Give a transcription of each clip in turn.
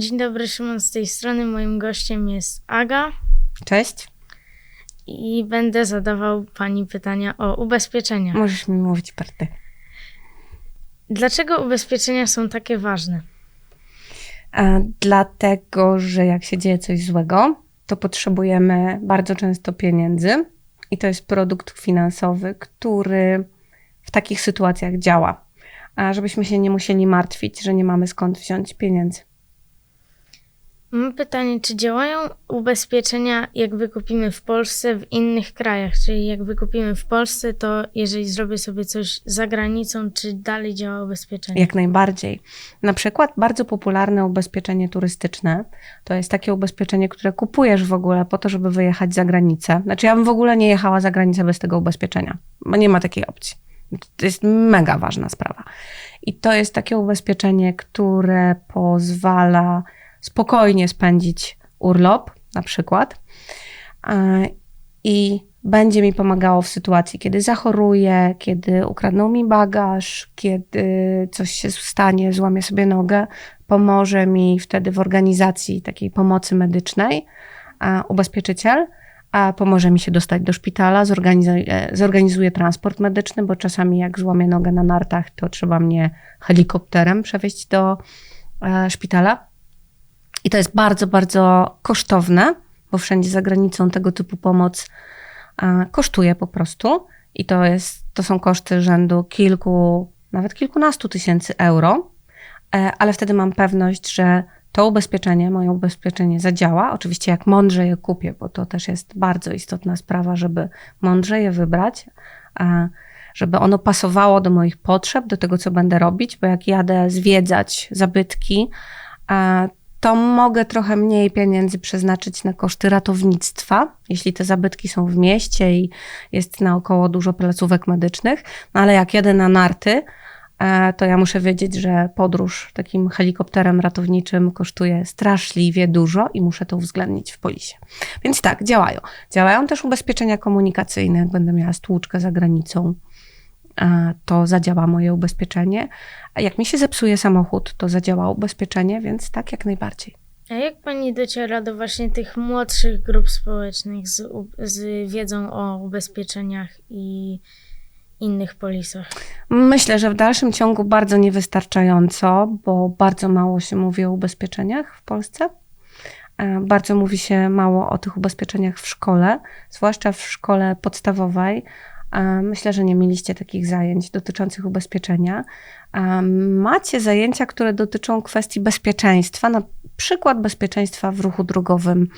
Dzień dobry, Szymon z tej strony. Moim gościem jest Aga Cześć. i będę zadawał pani pytania o ubezpieczenia. Możesz mi mówić per ty. Dlaczego ubezpieczenia są takie ważne? Dlatego, że jak się dzieje coś złego, to potrzebujemy bardzo często pieniędzy i to jest produkt finansowy, który w takich sytuacjach działa. A żebyśmy się nie musieli martwić, że nie mamy skąd wziąć pieniędzy. Mam pytanie, czy działają ubezpieczenia, jak wykupimy w Polsce, w innych krajach? Czyli jak wykupimy w Polsce, to jeżeli zrobię sobie coś za granicą, czy dalej działa ubezpieczenie? Jak najbardziej. Na przykład bardzo popularne ubezpieczenie turystyczne to jest takie ubezpieczenie, które kupujesz w ogóle po to, żeby wyjechać za granicę. Znaczy, ja bym w ogóle nie jechała za granicę bez tego ubezpieczenia, bo nie ma takiej opcji. To jest mega ważna sprawa. I to jest takie ubezpieczenie, które pozwala spokojnie spędzić urlop, na przykład, i będzie mi pomagało w sytuacji, kiedy zachoruję, kiedy ukradną mi bagaż, kiedy coś się stanie, złamię sobie nogę. Pomoże mi wtedy w organizacji takiej pomocy medycznej ubezpieczyciel, a pomoże mi się dostać do szpitala, zorganizuje, zorganizuje transport medyczny, bo czasami jak złamię nogę na nartach, to trzeba mnie helikopterem przewieźć do e, szpitala. I to jest bardzo, bardzo kosztowne, bo wszędzie za granicą tego typu pomoc a, kosztuje po prostu. I to, jest, to są koszty rzędu kilku, nawet kilkunastu tysięcy euro. E, ale wtedy mam pewność, że to ubezpieczenie, moje ubezpieczenie zadziała. Oczywiście jak mądrze je kupię, bo to też jest bardzo istotna sprawa, żeby mądrze je wybrać, a, żeby ono pasowało do moich potrzeb, do tego, co będę robić, bo jak jadę zwiedzać zabytki, to mogę trochę mniej pieniędzy przeznaczyć na koszty ratownictwa, jeśli te zabytki są w mieście i jest naokoło dużo placówek medycznych. No ale jak jadę na narty, e, to ja muszę wiedzieć, że podróż takim helikopterem ratowniczym kosztuje straszliwie dużo i muszę to uwzględnić w polisie. Więc tak, działają. Działają też ubezpieczenia komunikacyjne, jak będę miała stłuczkę za granicą to zadziała moje ubezpieczenie. A jak mi się zepsuje samochód, to zadziała ubezpieczenie, więc tak jak najbardziej. A jak pani dociera do właśnie tych młodszych grup społecznych z, z wiedzą o ubezpieczeniach i innych polisach? Myślę, że w dalszym ciągu bardzo niewystarczająco, bo bardzo mało się mówi o ubezpieczeniach w Polsce. E, Bardzo mówi się mało o tych ubezpieczeniach w szkole, zwłaszcza w szkole podstawowej. Myślę, że nie mieliście takich zajęć dotyczących ubezpieczenia. Macie zajęcia, które dotyczą kwestii bezpieczeństwa, na przykład bezpieczeństwa w ruchu drogowym.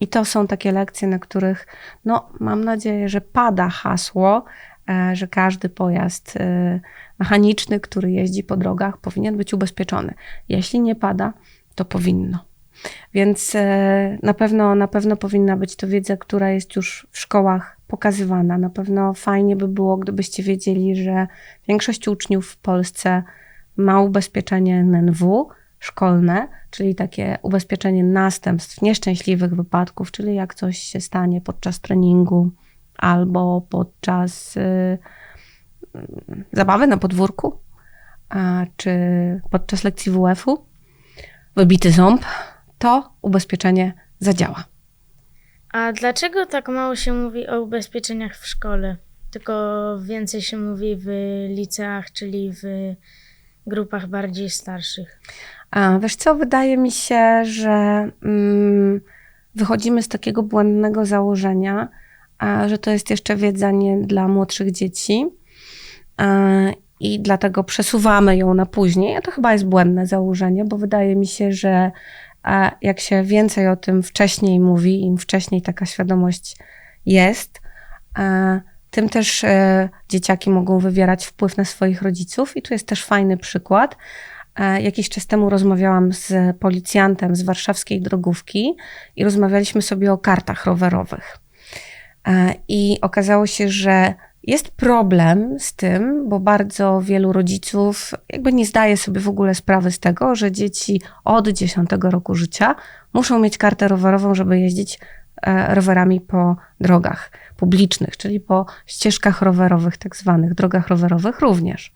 I to są takie lekcje, na których, no, mam nadzieję, że pada hasło, e, że każdy pojazd e, mechaniczny, który jeździ po drogach, powinien być ubezpieczony. Jeśli nie pada, to powinno. Więc e, na pewno, na pewno powinna być to wiedza, która jest już w szkołach pokazywana. Na pewno fajnie by było, gdybyście wiedzieli, że większość uczniów w Polsce ma ubezpieczenie NNW szkolne, czyli takie ubezpieczenie następstw nieszczęśliwych wypadków, czyli jak coś się stanie podczas treningu albo podczas y, zabawy na podwórku, czy podczas lekcji WF-u, wybity ząb, to ubezpieczenie zadziała. A dlaczego tak mało się mówi o ubezpieczeniach w szkole? Tylko więcej się mówi w liceach, czyli w grupach bardziej starszych. A, wiesz co, wydaje mi się, że mm, wychodzimy z takiego błędnego założenia, a, że to jest jeszcze wiedza nie dla młodszych dzieci a, i dlatego przesuwamy ją na później. A to chyba jest błędne założenie, bo wydaje mi się, że a, jak się więcej o tym wcześniej mówi, im wcześniej taka świadomość jest, tym też e, dzieciaki mogą wywierać wpływ na swoich rodziców. I tu jest też fajny przykład. E, Jakiś czas temu rozmawiałam z policjantem z warszawskiej drogówki i rozmawialiśmy sobie o kartach rowerowych. E, I okazało się, że jest problem z tym, bo bardzo wielu rodziców jakby nie zdaje sobie w ogóle sprawy z tego, że dzieci od 10 roku życia muszą mieć kartę rowerową, żeby jeździć e, rowerami po drogach publicznych, czyli po ścieżkach rowerowych, tak zwanych drogach rowerowych również.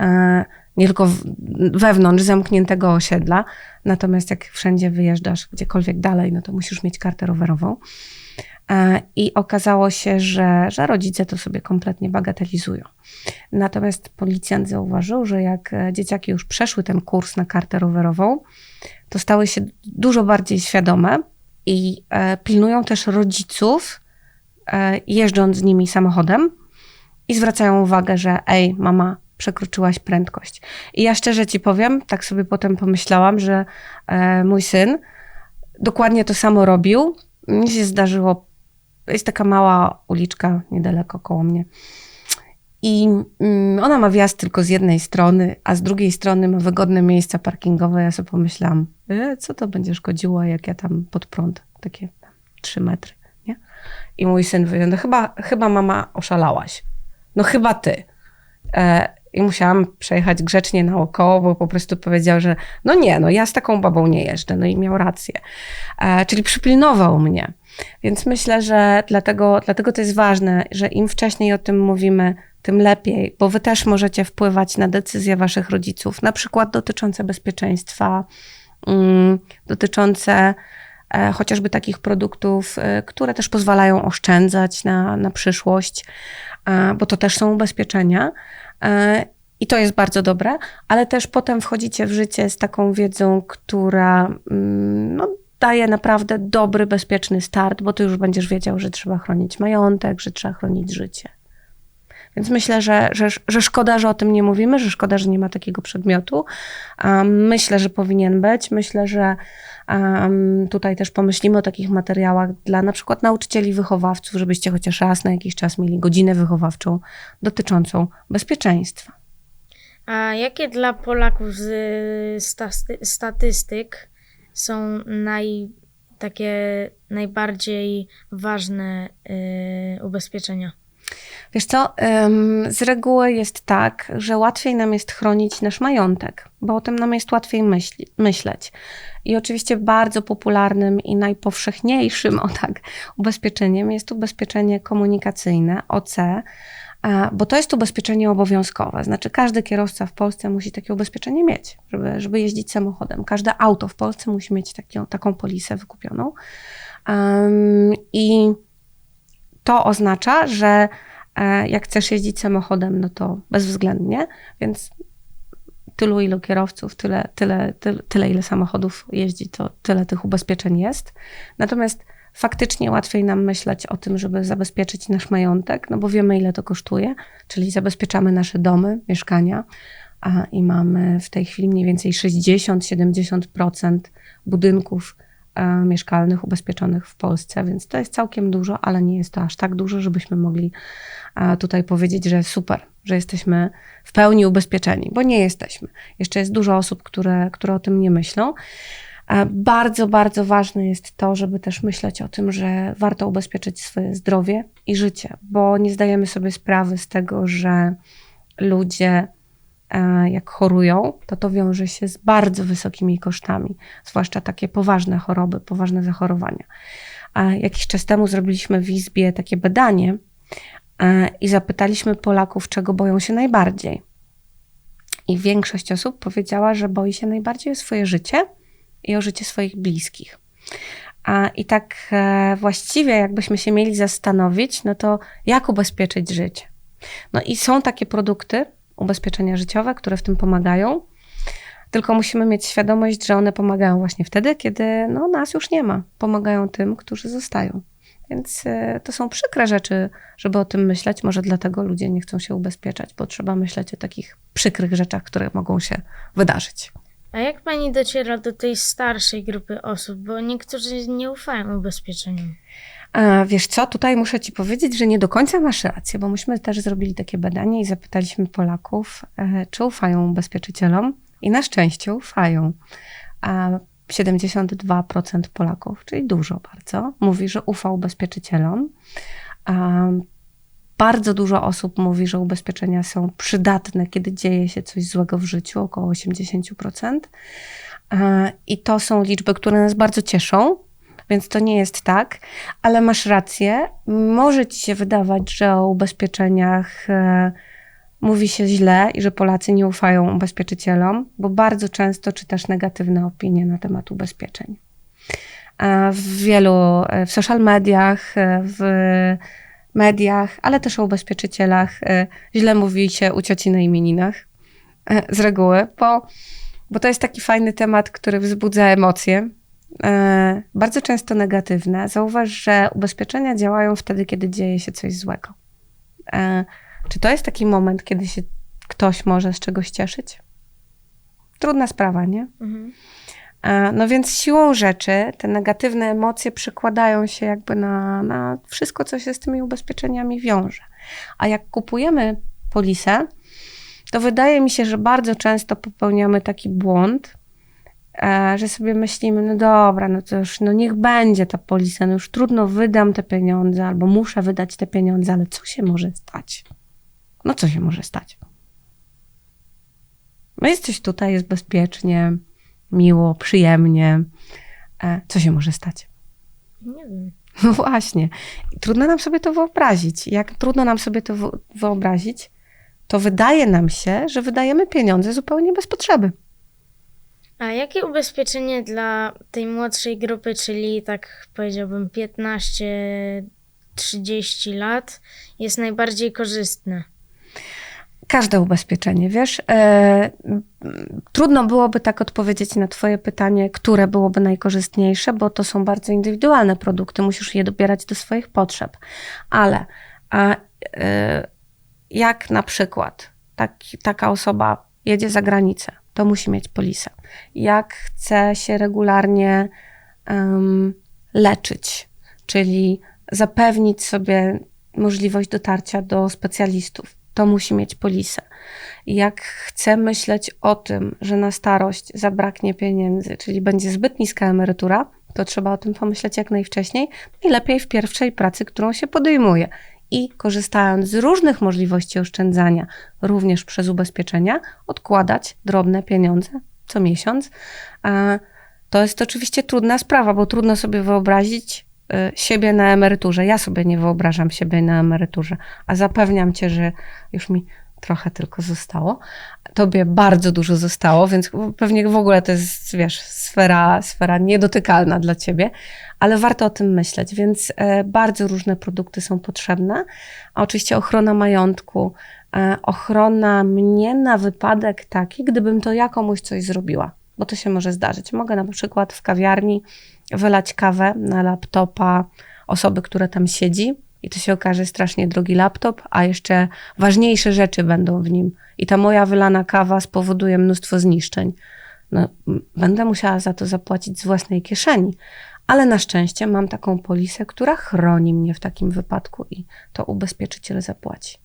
E, nie tylko wewnątrz zamkniętego osiedla, natomiast jak wszędzie wyjeżdżasz gdziekolwiek dalej, no to musisz mieć kartę rowerową. E, I okazało się, że, że rodzice to sobie kompletnie bagatelizują. Natomiast policjant zauważył, że jak e, dzieciaki już przeszły ten kurs na kartę rowerową, to stały się dużo bardziej świadome i e, pilnują też rodziców, jeżdżąc z nimi samochodem i zwracają uwagę, że ej, mama, przekroczyłaś prędkość. I ja szczerze ci powiem, tak sobie potem pomyślałam, że mój syn dokładnie to samo robił. Mi się zdarzyło jest taka mała uliczka niedaleko koło mnie. I mm, ona ma wjazd tylko z jednej strony, a z drugiej strony ma wygodne miejsca parkingowe. Ja sobie pomyślałam, e, co to będzie szkodziło, jak ja tam pod prąd, takie trzy metry, nie? I mój syn wyjął, no chyba, chyba mama oszalałaś. No chyba ty. E, I musiałam przejechać grzecznie naokoło, bo po prostu powiedział, że no nie, no ja z taką babą nie jeżdżę. No i miał rację. E, czyli przypilnował mnie. Więc myślę, że dlatego, dlatego to jest ważne, że im wcześniej o tym mówimy, tym lepiej, bo wy też możecie wpływać na decyzje waszych rodziców, na przykład dotyczące bezpieczeństwa, mm, dotyczące e, chociażby takich produktów, e, które też pozwalają oszczędzać na, na przyszłość, e, bo to też są ubezpieczenia. I to jest bardzo dobre, ale też potem wchodzicie w życie z taką wiedzą, która mm, no, daje naprawdę dobry, bezpieczny start, bo ty już będziesz wiedział, że trzeba chronić majątek, że trzeba chronić życie. Więc myślę, że, że, że szkoda, że o tym nie mówimy, że szkoda, że nie ma takiego przedmiotu. Um, myślę, że powinien być. Myślę, że um, tutaj też pomyślimy o takich materiałach dla na przykład nauczycieli wychowawców, żebyście chociaż raz na jakiś czas mieli godzinę wychowawczą dotyczącą bezpieczeństwa. A jakie dla Polaków z statystyk są naj, takie najbardziej ważne y, ubezpieczenia? Wiesz co, z reguły jest tak, że łatwiej nam jest chronić nasz majątek, bo o tym nam jest łatwiej myśli, myśleć. I oczywiście bardzo popularnym i najpowszechniejszym, o tak, ubezpieczeniem jest ubezpieczenie komunikacyjne OC, bo to jest ubezpieczenie obowiązkowe. Znaczy, każdy kierowca w Polsce musi takie ubezpieczenie mieć, żeby, żeby jeździć samochodem. Każde auto w Polsce musi mieć taką, taką polisę wykupioną. Um, I to oznacza, że e, jak chcesz jeździć samochodem, no to bezwzględnie, więc tylu, ilu kierowców, tyle, tyle, tyle, tyle ile samochodów jeździ, to tyle tych ubezpieczeń jest. Natomiast faktycznie łatwiej nam myśleć o tym, żeby zabezpieczyć nasz majątek, no bo wiemy, ile to kosztuje, czyli zabezpieczamy nasze domy, mieszkania a, i mamy w tej chwili mniej więcej 60-70% budynków e, mieszkalnych ubezpieczonych w Polsce, więc to jest całkiem dużo, ale nie jest to aż tak dużo, żebyśmy mogli a, tutaj powiedzieć, że super, że jesteśmy w pełni ubezpieczeni, bo nie jesteśmy. Jeszcze jest dużo osób, które, które o tym nie myślą. Bardzo, bardzo ważne jest to, żeby też myśleć o tym, że warto ubezpieczyć swoje zdrowie i życie, bo nie zdajemy sobie sprawy z tego, że ludzie, e, jak chorują, to to wiąże się z bardzo wysokimi kosztami, zwłaszcza takie poważne choroby, poważne zachorowania. Jakiś czas temu zrobiliśmy w Izbie takie badanie e, i zapytaliśmy Polaków, czego boją się najbardziej. I większość osób powiedziała, że boi się najbardziej o swoje życie i o życie swoich bliskich. A, I tak e, właściwie, jakbyśmy się mieli zastanowić, no to jak ubezpieczyć życie? No i są takie produkty, ubezpieczenia życiowe, które w tym pomagają, tylko musimy mieć świadomość, że one pomagają właśnie wtedy, kiedy no, nas już nie ma. Pomagają tym, którzy zostają. Więc e, to są przykre rzeczy, żeby o tym myśleć. Może dlatego ludzie nie chcą się ubezpieczać, bo trzeba myśleć o takich przykrych rzeczach, które mogą się wydarzyć. A jak pani dociera do tej starszej grupy osób, bo niektórzy nie ufają ubezpieczeniom? A wiesz co, tutaj muszę ci powiedzieć, że nie do końca masz rację, bo myśmy też zrobili takie badanie i zapytaliśmy Polaków, e, czy ufają ubezpieczycielom i na szczęście ufają. A 72% Polaków, czyli dużo bardzo, mówi, że ufa ubezpieczycielom. A bardzo dużo osób mówi, że ubezpieczenia są przydatne, kiedy dzieje się coś złego w życiu, około 80%. E, I to są liczby, które nas bardzo cieszą, więc to nie jest tak, ale masz rację. Może ci się wydawać, że o ubezpieczeniach e, mówi się źle i że Polacy nie ufają ubezpieczycielom, bo bardzo często czytasz negatywne opinie na temat ubezpieczeń. E, W wielu, w social mediach, w mediach, ale też o ubezpieczycielach e, źle mówi się u cioci na imieninach e, z reguły, bo, bo to jest taki fajny temat, który wzbudza emocje, e, bardzo często negatywne. Zauważ, że ubezpieczenia działają wtedy, kiedy dzieje się coś złego. Czy to jest taki moment, kiedy się ktoś może z czegoś cieszyć? Trudna sprawa, nie? Mhm. E, No więc siłą rzeczy te negatywne emocje przekładają się jakby na, na wszystko, co się z tymi ubezpieczeniami wiąże. A jak kupujemy polisę, to wydaje mi się, że bardzo często popełniamy taki błąd, e, że sobie myślimy, no dobra, no to już, no niech będzie ta polisa, no już trudno wydam te pieniądze, albo muszę wydać te pieniądze, ale co się może stać? No co się może stać? No jesteś tutaj, jest bezpiecznie, miło, przyjemnie. E, Co się może stać? Nie wiem. No właśnie. Trudno nam sobie to wyobrazić. Jak trudno nam sobie to wyobrazić, to wydaje nam się, że wydajemy pieniądze zupełnie bez potrzeby. A jakie ubezpieczenie dla tej młodszej grupy, czyli tak powiedziałbym 15-30 lat, jest najbardziej korzystne? Każde ubezpieczenie, wiesz, e, trudno byłoby tak odpowiedzieć na Twoje pytanie, które byłoby najkorzystniejsze, bo to są bardzo indywidualne produkty, musisz je dobierać do swoich potrzeb. Ale a, e, jak na przykład taki, taka osoba jedzie za granicę, to musi mieć polisę. Jak chce się regularnie em, leczyć, czyli zapewnić sobie możliwość dotarcia do specjalistów, to musi mieć polisę. Jak chce myśleć o tym, że na starość zabraknie pieniędzy, czyli będzie zbyt niska emerytura, to trzeba o tym pomyśleć jak najwcześniej i lepiej w pierwszej pracy, którą się podejmuje. I korzystając z różnych możliwości oszczędzania, również przez ubezpieczenia, odkładać drobne pieniądze co miesiąc. To jest oczywiście trudna sprawa, bo trudno sobie wyobrazić siebie na emeryturze. Ja sobie nie wyobrażam siebie na emeryturze, a zapewniam cię, że już mi trochę tylko zostało. Tobie bardzo dużo zostało, więc pewnie w ogóle to jest, wiesz, sfera, sfera niedotykalna dla ciebie, ale warto o tym myśleć, więc e, bardzo różne produkty są potrzebne. A oczywiście ochrona majątku, e, ochrona mnie na wypadek taki, gdybym to ja komuś coś zrobiła, bo to się może zdarzyć. Mogę na przykład w kawiarni wylać kawę na laptopa osoby, która tam siedzi i to się okaże strasznie drogi laptop, a jeszcze ważniejsze rzeczy będą w nim. I ta moja wylana kawa spowoduje mnóstwo zniszczeń. No, będę musiała za to zapłacić z własnej kieszeni. Ale na szczęście mam taką polisę, która chroni mnie w takim wypadku i to ubezpieczyciel zapłaci.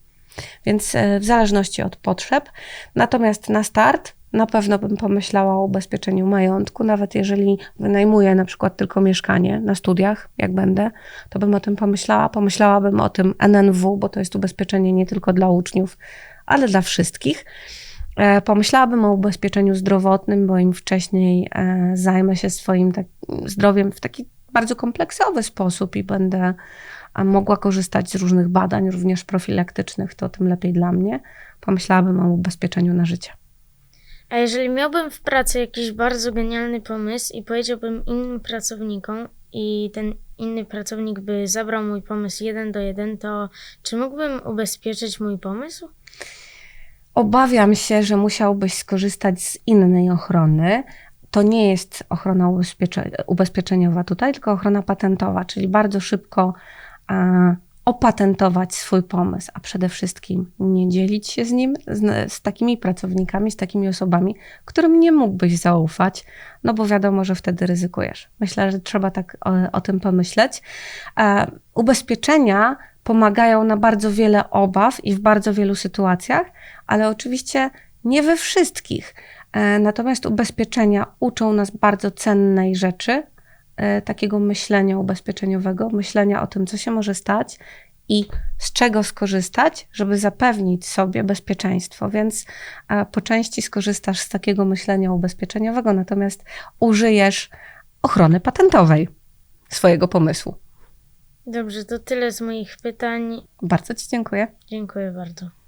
Więc e, w zależności od potrzeb. Natomiast na start na pewno bym pomyślała o ubezpieczeniu majątku, nawet jeżeli wynajmuję na przykład tylko mieszkanie na studiach, jak będę, to bym o tym pomyślała. Pomyślałabym o tym NNW, bo to jest ubezpieczenie nie tylko dla uczniów, ale dla wszystkich. E, Pomyślałabym o ubezpieczeniu zdrowotnym, bo im wcześniej e, zajmę się swoim tak, zdrowiem w taki bardzo kompleksowy sposób i będę a, mogła korzystać z różnych badań, również profilaktycznych, to tym lepiej dla mnie. Pomyślałabym o ubezpieczeniu na życie. A jeżeli miałbym w pracy jakiś bardzo genialny pomysł i powiedziałbym innym pracownikom i ten inny pracownik by zabrał mój pomysł jeden do jeden, to czy mógłbym ubezpieczyć mój pomysł? Obawiam się, że musiałbyś skorzystać z innej ochrony. To nie jest ochrona ubezpiecze- ubezpieczeniowa tutaj, tylko ochrona patentowa, czyli bardzo szybko a, opatentować swój pomysł, a przede wszystkim nie dzielić się z nim, z, z takimi pracownikami, z takimi osobami, którym nie mógłbyś zaufać, no bo wiadomo, że wtedy ryzykujesz. Myślę, że trzeba tak o, o tym pomyśleć. E, ubezpieczenia pomagają na bardzo wiele obaw i w bardzo wielu sytuacjach, ale oczywiście nie we wszystkich. E, Natomiast ubezpieczenia uczą nas bardzo cennej rzeczy, takiego myślenia ubezpieczeniowego, myślenia o tym, co się może stać i z czego skorzystać, żeby zapewnić sobie bezpieczeństwo. Więc e, po części skorzystasz z takiego myślenia ubezpieczeniowego, natomiast użyjesz ochrony patentowej swojego pomysłu. Dobrze, to tyle z moich pytań. Bardzo Ci dziękuję. Dziękuję bardzo.